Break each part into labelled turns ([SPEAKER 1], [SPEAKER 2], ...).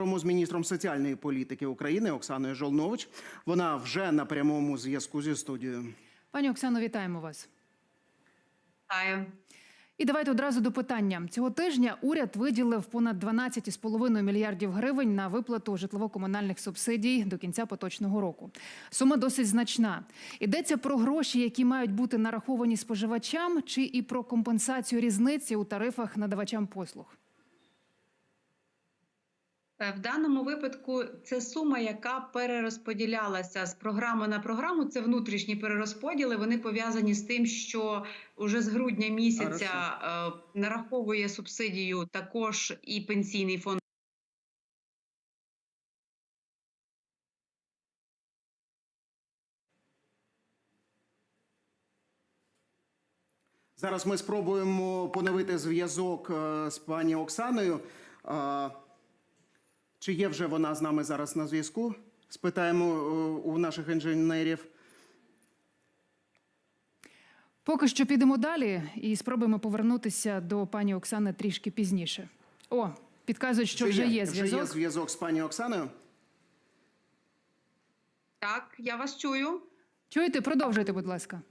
[SPEAKER 1] З міністром соціальної політики України Оксаною Жолнович. Вона вже на прямому зв'язку зі студією.
[SPEAKER 2] Пані Оксано, вітаємо вас.
[SPEAKER 3] Вітаю.
[SPEAKER 2] І давайте одразу до питання. Цього тижня уряд виділив понад 12,5 мільярдів гривень на виплату житлово-комунальних субсидій до кінця поточного року. Сума досить значна. Йдеться про гроші, які мають бути нараховані споживачам, чи і про компенсацію різниці у тарифах надавачам послуг.
[SPEAKER 3] Е, В даному випадку це сума, яка перерозподілялася з програми на програму. Це внутрішні перерозподіли. Вони пов'язані з тим, що уже з грудня місяця е, нараховує субсидію також і пенсійний фонд.
[SPEAKER 1] Зараз ми спробуємо поновити зв'язок е, з пані Оксаною. Чи є вже вона з нами зараз на зв'язку? Спитаємо е, у наших інженерів.
[SPEAKER 2] Поки що підемо далі і спробуємо повернутися до пані Оксани трішки пізніше. О, підказують, що вже є зв'язок.
[SPEAKER 1] Вже є
[SPEAKER 2] зв'язок.
[SPEAKER 1] зв'язок з пані Оксаною.
[SPEAKER 3] Так, я вас чую.
[SPEAKER 2] Чуєте? Продовжуйте, будь ласка.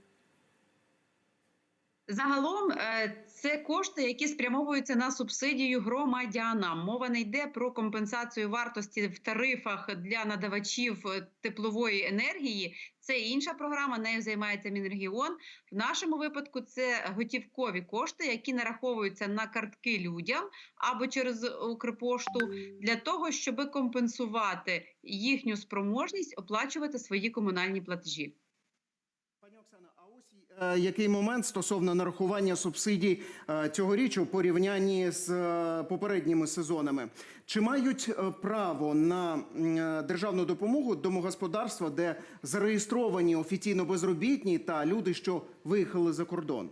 [SPEAKER 3] Загалом е, це кошти, які спрямовуються на субсидію громадянам. Мова не йде про компенсацію вартості в тарифах для надавачів е, теплової енергії. Це інша програма, нею займається Мінрегіон. В нашому випадку це готівкові кошти, які нараховуються на картки людям або через Укрпошту для того, щоб компенсувати їхню спроможність оплачувати свої комунальні платежі.
[SPEAKER 1] Пані Оксана, а ось е, який момент стосовно нарахування субсидій е, цьогоріч у порівнянні з е, попередніми сезонами? Чи мають е, право на е, державну допомогу домогосподарства, де зареєстровані офіційно безробітні та люди, що виїхали за кордон?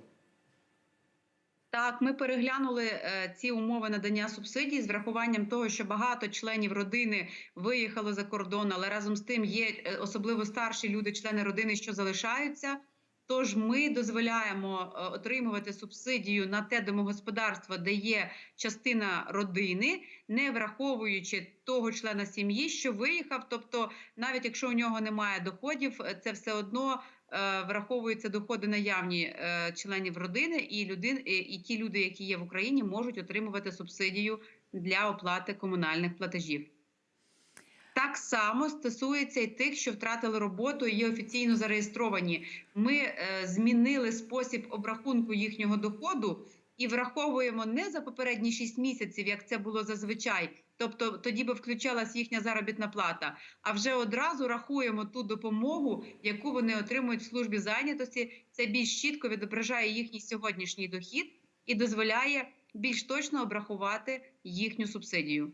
[SPEAKER 3] Так, ми переглянули е, ці умови надання субсидій з врахуванням того, що багато членів родини виїхало за кордон, але разом з тим є е, особливо старші люди, члени родини, що залишаються. Тож ми дозволяємо е, отримувати субсидію на те домогосподарство, де є частина родини, не враховуючи того члена сім'ї, що виїхав. Тобто, навіть якщо у нього немає доходів, е, це все одно е, враховуються доходи наявні членів родини, і людин, і ті люди, які є в Україні, можуть отримувати субсидію для оплати комунальних платежів. Так само стосується і тих, що втратили роботу і є офіційно зареєстровані. Ми е, змінили спосіб обрахунку їхнього доходу і враховуємо не за попередні 6 місяців, як це було зазвичай. Тобто тоді би включалась їхня заробітна плата. А вже одразу рахуємо ту допомогу, яку вони отримують в службі зайнятості. Це більш чітко відображає їхній сьогоднішній дохід і дозволяє більш точно обрахувати їхню субсидію.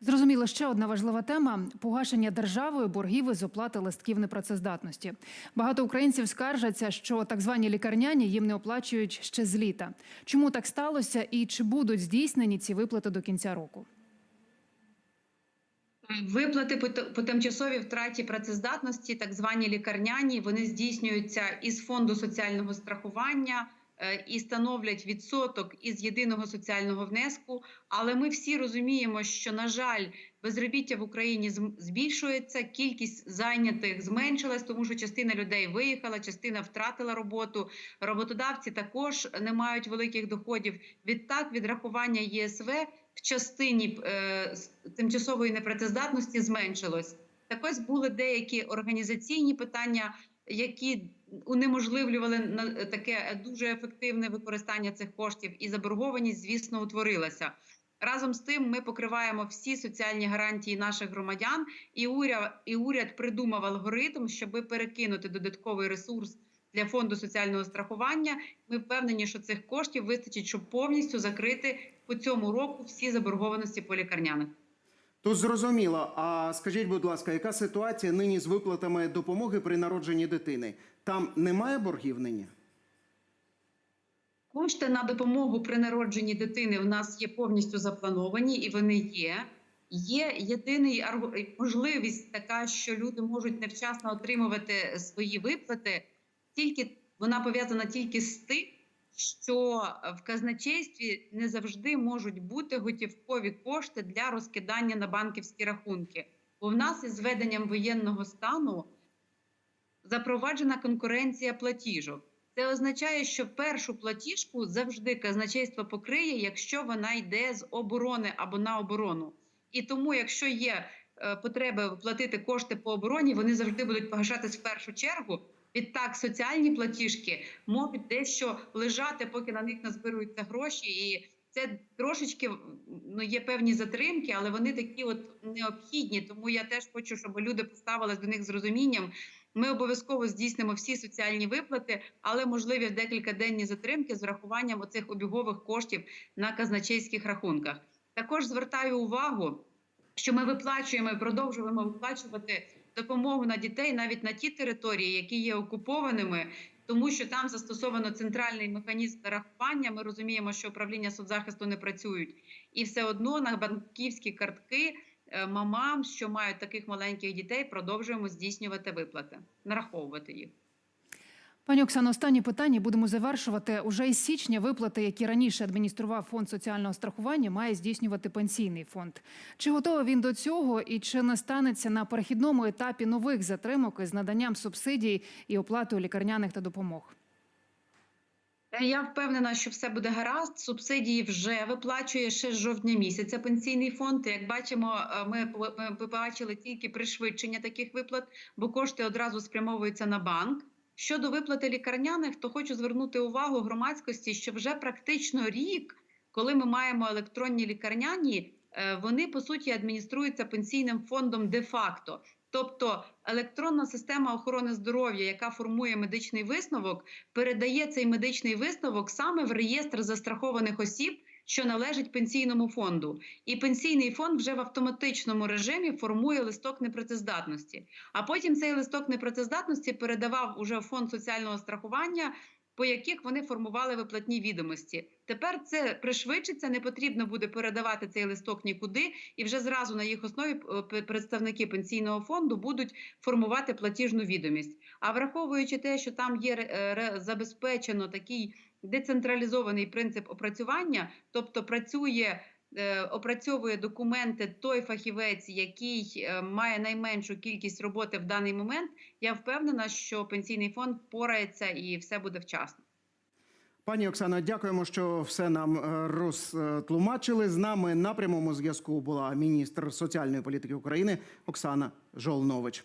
[SPEAKER 2] Зрозуміло, ще одна важлива тема погашення державою боргів із оплати листків непрацездатності. Багато українців скаржаться, що так звані лікарняні їм не оплачують ще з літа. Чому так сталося і чи будуть здійснені ці виплати до кінця року?
[SPEAKER 3] Виплати по тимчасовій втраті працездатності, так звані лікарняні, вони здійснюються із фонду соціального страхування і становлять відсоток із єдиного соціального внеску. Але ми всі розуміємо, що на жаль, безробіття в Україні збільшується, кількість зайнятих зменшилась, тому що частина людей виїхала, частина втратила роботу. Роботодавці також не мають великих доходів. Відтак, відрахування ЄСВ в частині е, тимчасової непрацездатності зменшилось. Так ось були деякі організаційні питання, які унеможливлювали на таке дуже ефективне використання цих коштів, і заборгованість, звісно, утворилася. Разом з тим, ми покриваємо всі соціальні гарантії наших громадян, і уряд, і уряд придумав алгоритм, щоб перекинути додатковий ресурс для фонду соціального страхування. Ми впевнені, що цих коштів вистачить, щоб повністю закрити по цьому року всі заборгованості по лікарняних.
[SPEAKER 1] Тут зрозуміло. А скажіть, будь ласка, яка ситуація нині з виплатами допомоги при народженні дитини? Там немає боргів нині?
[SPEAKER 3] Кошти на допомогу при народженні дитини в нас є повністю заплановані, і вони є. Є єдиний можливість така, що люди можуть невчасно отримувати свої виплати, тільки вона пов'язана тільки з тим, що в казначействі не завжди можуть бути готівкові кошти для розкидання на банківські рахунки. Бо в нас із введенням воєнного стану запроваджена конкуренція платіжок. Це означає, що першу платіжку завжди казначейство покриє, якщо вона йде з оборони або на оборону. І тому, якщо є е, потреби платити кошти по обороні, вони завжди будуть погашатись в першу чергу. Відтак, соціальні платіжки можуть дещо лежати, поки на них назбируються гроші, і це трошечки ну є певні затримки, але вони такі от необхідні. Тому я теж хочу, щоб люди поставились до них з розумінням. Ми обов'язково здійснимо всі соціальні виплати, але можливі декілька денні затримки з врахуванням оцих обігових коштів на казначейських рахунках. Також звертаю увагу, що ми виплачуємо і продовжуємо виплачувати допомогу на дітей навіть на ті території, які є окупованими, тому що там застосовано центральний механізм нарахування. Ми розуміємо, що управління соцзахисту не працюють, і все одно на банківські картки мамам, що мають таких маленьких дітей, продовжуємо здійснювати виплати, нараховувати їх.
[SPEAKER 2] Пані Оксано, останнє питання будемо завершувати. Уже із січня виплати, які раніше адміністрував фонд соціального страхування, має здійснювати пенсійний фонд. Чи готовий він до цього, і чи не станеться на перехідному етапі нових затримок із наданням субсидій і оплатою лікарняних та допомог?
[SPEAKER 3] Е, Я впевнена, що все буде гаразд. Субсидії вже виплачує ще з жовтня місяця пенсійний фонд. Як бачимо, е, ми побачили тільки пришвидшення таких виплат, бо кошти одразу спрямовуються на банк. Щодо виплати лікарняних, то хочу звернути увагу громадськості, що вже практично рік, коли ми маємо електронні лікарняні, е, вони по суті адмініструються пенсійним фондом де-факто. Тобто електронна система охорони здоров'я, яка формує медичний висновок, передає цей медичний висновок саме в реєстр застрахованих осіб, що належить пенсійному фонду. І пенсійний фонд вже в автоматичному режимі формує листок непрацездатності. А потім цей листок непрацездатності передавав уже в фонд соціального страхування. По яких вони формували виплатні відомості. Тепер це пришвидшиться, не потрібно буде передавати цей листок нікуди, і вже зразу на їх основі е, представники пенсійного фонду будуть формувати платіжну відомість. А враховуючи те, що там є е, забезпечено такий децентралізований принцип опрацювання, тобто працює. Е, Опрацьовує документи той фахівець, який е, має найменшу кількість роботи в даний момент. Я впевнена, що пенсійний фонд впорається і все буде вчасно.
[SPEAKER 1] Пані Оксано, дякуємо, що все нам е, розтлумачили. З нами на прямому зв'язку була міністр соціальної політики України Оксана Жолнович.